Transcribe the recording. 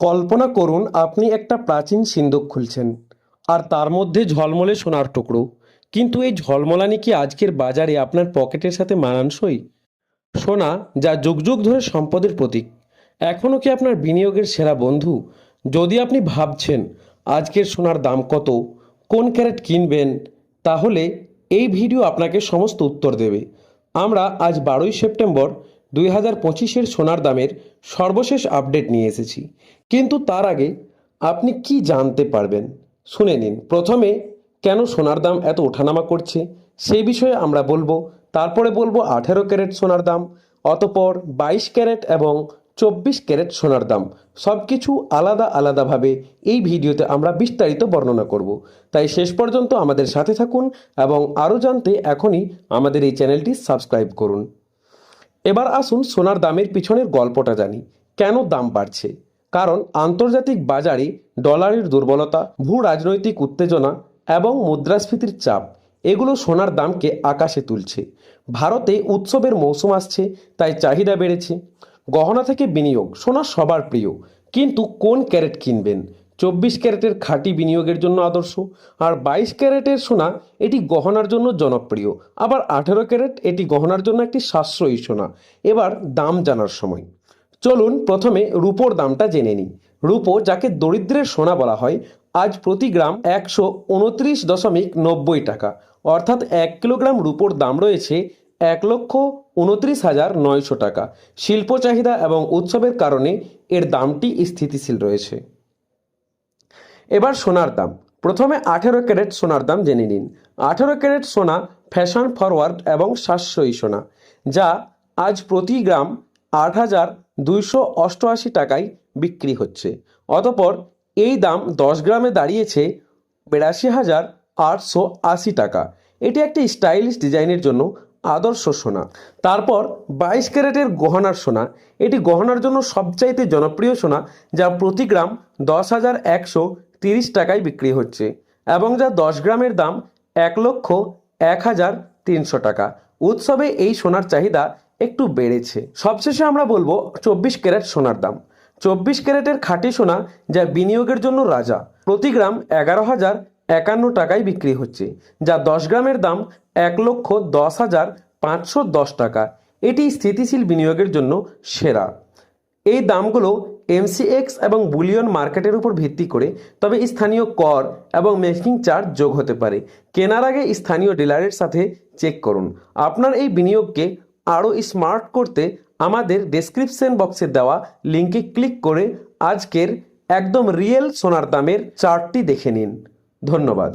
কল্পনা করুন আপনি একটা প্রাচীন সিন্দুক খুলছেন, আর তার মধ্যে ঝলমলে সোনার টুকরো। কিন্তু এই ঝলমলানি কি আজকের বাজারে আপনার পকেটের সাথে মানানসই? সোনা, যা যুগ যুগ ধরে সম্পদের প্রতীক এখনও কি আপনার বিনিয়োগের সেরা বন্ধু? যদি আপনি ভাবছেন আজকের সোনার দাম কত, কোন ক্যারেট কিনবেন, তাহলে এই ভিডিও আপনাকে সমস্ত উত্তর দেবে। আমরা আজ বারোই সেপ্টেম্বর দুই হাজার পঁচিশের সোনার দামের সর্বশেষ আপডেট নিয়ে এসেছি। কিন্তু তার আগে আপনি কি জানতে পারবেন? শুনে নিন। প্রথমে, কেন সোনার দাম এত ওঠানামা করছে? সেই বিষয়ে আমরা বলব। তারপরে বলব আঠেরো ক্যারেট সোনার দাম, অতপর বাইশ ক্যারেট এবং চব্বিশ ক্যারেট সোনার দাম। সব কিছু আলাদা আলাদাভাবে এই ভিডিওতে আমরা বিস্তারিত বর্ণনা করব। তাই শেষ পর্যন্ত আমাদের সাথে থাকুন এবং আরও জানতে এখনই আমাদের এই চ্যানেলটি সাবস্ক্রাইব করুন। এবার আসুন সোনার দামের পিছনের গল্পটা জানি। কেন দাম বাড়ছে? কারণ আন্তর্জাতিক বাজারে ডলারের দুর্বলতা, ভূ রাজনৈতিক উত্তেজনা এবং মুদ্রাস্ফীতির চাপ, এগুলো সোনার দামকে আকাশে তুলছে। ভারতে উৎসবের মৌসুম আসছে, তাই চাহিদা বেড়েছে। গহনা থেকে বিনিয়োগ, সোনা সবার প্রিয়। কিন্তু কোন ক্যারেট কিনবেন? চব্বিশ ক্যারেটের খাঁটি বিনিয়োগের জন্য আদর্শ, আর বাইশ ক্যারেটের সোনা এটি গহনার জন্য জনপ্রিয়। আবার আঠেরো ক্যারেট এটি গহনার জন্য একটি সাশ্রয়ী সোনা। এবার দাম জানার সময়। চলুন প্রথমে রূপোর দামটা জেনে নিই। রূপো, যাকে দরিদ্রের সোনা বলা হয়, আজ প্রতি গ্রাম একশো উনত্রিশ দশমিক নব্বই টাকা। অর্থাৎ এক কিলোগ্রাম রূপোর দাম রয়েছে এক লক্ষ উনত্রিশ হাজার নয়শো টাকা। শিল্প চাহিদা এবং উৎসবের কারণে এর দামটি স্থিতিশীল রয়েছে। এবার সোনার দাম। প্রথমে আঠেরো ক্যারেট সোনার দাম জেনে নিন। আঠেরো ক্যারেট সোনা ফ্যাশন ফরওয়ার্ড এবং সাশ্রয়ী সোনা, যা আজ প্রতি গ্রাম আট হাজার দুইশো অষ্টআশি টাকায় বিক্রি হচ্ছে। অতপর এই দাম দশ গ্রামে দাঁড়িয়েছে বিরাশি হাজার আটশো আশি টাকা। এটি একটি স্টাইলিশ ডিজাইনের জন্য আদর্শ সোনা। তারপর বাইশ ক্যারেটের গহনার সোনা। এটি গহনার জন্য সবচাইতে জনপ্রিয় সোনা, যা প্রতি গ্রাম দশ হাজার একশো তিরিশ টাকায় বিক্রি হচ্ছে এবং যা দশ গ্রামের দাম এক লক্ষ এক হাজার তিনশো টাকা। উৎসবে এই সোনার চাহিদা একটু বেড়েছে। সবশেষে আমরা বলব চব্বিশ ক্যারেট সোনার দাম। চব্বিশ ক্যারেটের খাঁটি সোনা যা বিনিয়োগের জন্য রাজা। প্রতি গ্রাম এগারো হাজার একান্ন টাকায় বিক্রি হচ্ছে, যা দশ গ্রামের দাম এক লক্ষ দশ হাজার পাঁচশো দশ টাকা। এটি স্থিতিশীল বিনিয়োগের জন্য সেরা। এই দামগুলো এমসিএক্স এবং বুলিয়ন মার্কেটের উপর ভিত্তি করে, তবে স্থানীয় কর এবং মেকিং চার্জ যোগ হতে পারে। কেনার আগে স্থানীয় ডিলারের সাথে চেক করুন। আপনার এই বিনিয়োগকে আরও স্মার্ট করতে আমাদের ডেসক্রিপশন বক্সে দেওয়া লিঙ্কে ক্লিক করে আজকের একদম রিয়েল সোনার দামের চার্টটি দেখে নিন। ধন্যবাদ।